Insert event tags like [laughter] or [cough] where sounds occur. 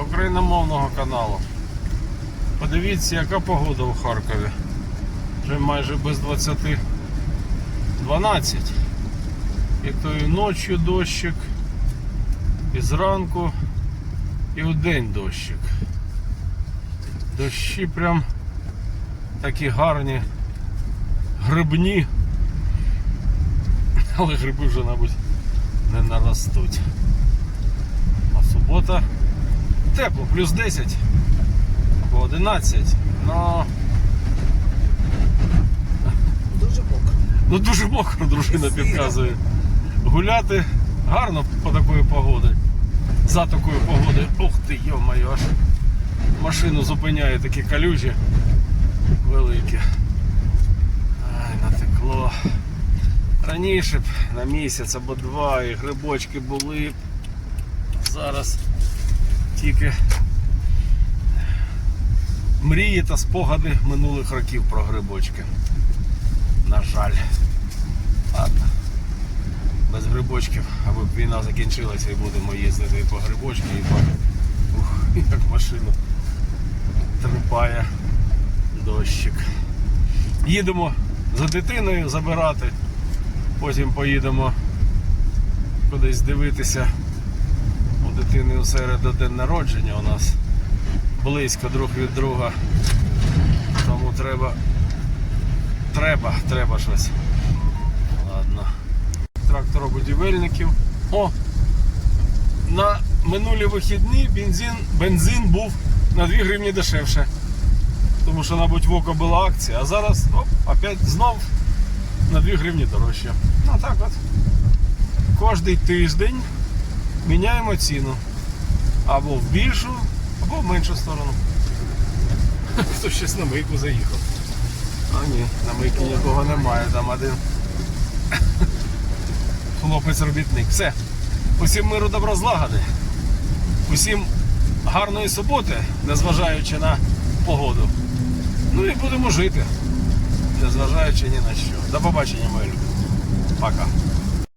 україномовного каналу. Подивіться, яка погода у Харкові. Вже майже без 20 12. І то і ночі дощик, і зранку, і в день дощик. Дощі прям такі гарні, грибні. Але гриби вже, мабуть, не наростуть. А субота тепло, плюс 10 або 11. Ну, Дуже мокро. ну дуже мокро дружина підказує. Гуляти гарно по такої погоди. За такої погоди. Ух ти, йо-моє, аж машину зупиняє такі калюжі великі. Ай, натекло. Раніше б на місяць або два і грибочки були. Зараз тільки мрії та спогади минулих років про грибочки. На жаль. Ладно. Без грибочків, аби війна закінчилася і будемо їздити по грибочки і по. Ух, як машину трипає дощик. Їдемо за дитиною забирати, потім поїдемо кудись дивитися. У дитини у середу день народження у нас близько друг від друга. Тому треба. Треба, треба щось. Ладно. Тракторобудівельників. О! На минулі вихідні бензин, бензин був на 2 гривні дешевше. Тому що, мабуть, в око була акція, а зараз оп, опять знов на 2 гривні дорожче. Ну так от. Кожний тиждень міняємо ціну. Або в більшу, або в меншу сторону. [laughs] Хто щось на мийку заїхав. А ні, на мийці нікого немає, там один [laughs] хлопець-робітник. Все. Усім миру добро злагоди. Усім гарної суботи, незважаючи на погоду. Ну і будемо жити, незважаючи ні на що. До побачення, мої любі. Пока.